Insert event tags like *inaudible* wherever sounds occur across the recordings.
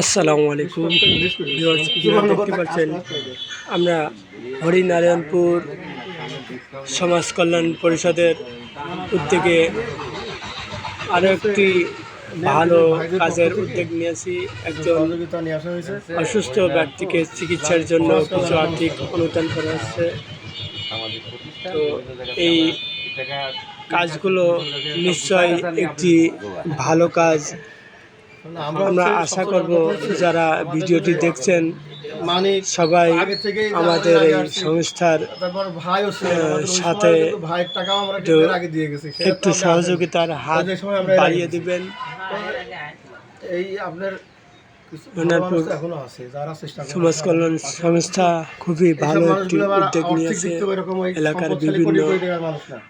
আসসালামু আলাইকুম। দেখতে পাচ্ছেন, আমরা হরিনারায়ণপুর সমাজ কল্যাণ পরিষদের উদ্যোগে আরও একটি ভালো কাজের উদ্যোগ নিয়েছি। একজন অসুস্থ ব্যক্তিকে চিকিৎসার জন্য কিছু আর্থিক অনুদান করা হচ্ছে। তো এই কাজগুলো নিশ্চয় একটি ভালো কাজ। আমরা আশা করব যারা ভিডিওটি দেখছেন মানিক সবাই আমাদের এই সংস্থার সাথে একটু- সহযোগিতার হাত বাড়িয়ে। দিবেন। এই আপনার সমাজ কল্যাণ সংস্থা খুবই ভালো একটি উদ্যোগ নিয়েছে। এলাকার বিভিন্ন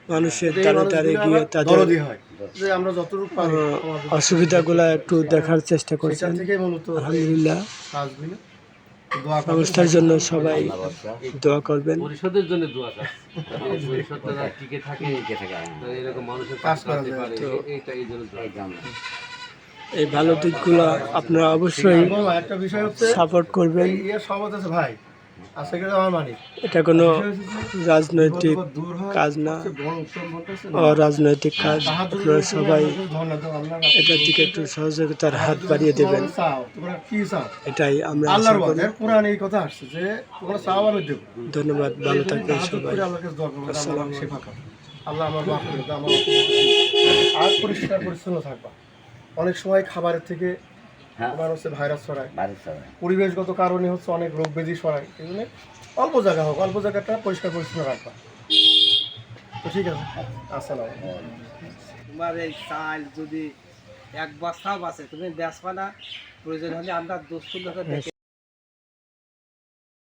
মানুষের দ্বারে গিয়ে তাদের যে আমরা যতটুকু পারি অসুবিধাগুলো একটু দেখার চেষ্টা করছেন। মূলত আলহামদুলিল্লাহ। সংস্থার জন্য সবাই দোয়া করবেন। পরিষদের জন্য দোয়া টিকে থাকে এরকম মানুষের কাজ করতে পারে। এই জন্য এই ভালো দিকগুলো আপনারা অবশ্যই একটা বিষয় হচ্ছে সাপোর্ট করবেন। এই ইয়ে সহমত আছে ভাই। আমার মানিক এটা কোনো রাজনৈতিক হয়, কাজ না। হচ্ছে অরাজনৈতিক কাজ আপনারা সবাই। এটার দিকে একটু সহযোগিতার হাত বাড়িয়ে দেবেন? এটাই আমরা ধন্যবাদ ভালো থাকবেন সবাই। আল্লাহ আমার মাফ করে দাও, আমার *laughs* আর পরিষ্কার পরিচ্ছন্ন থাকবা। অনেক সময় খাবারের থেকে তোমার হচ্ছে ভাইরাস ছড়ায়। পরিবেশগত কারণে হচ্ছে অনেক রোগ ব্যাধি ছড়ায়। এই জন্য অল্প জায়গা হোক অল্প জায়গাটা পরিষ্কার পরিচ্ছন্ন রাখবা। তো ঠিক আছে। আসসালাম তোমার এই চাল যদি এক বস্তা আছে তুমি বেসবা না প্রয়োজন হলে আমরা দোষ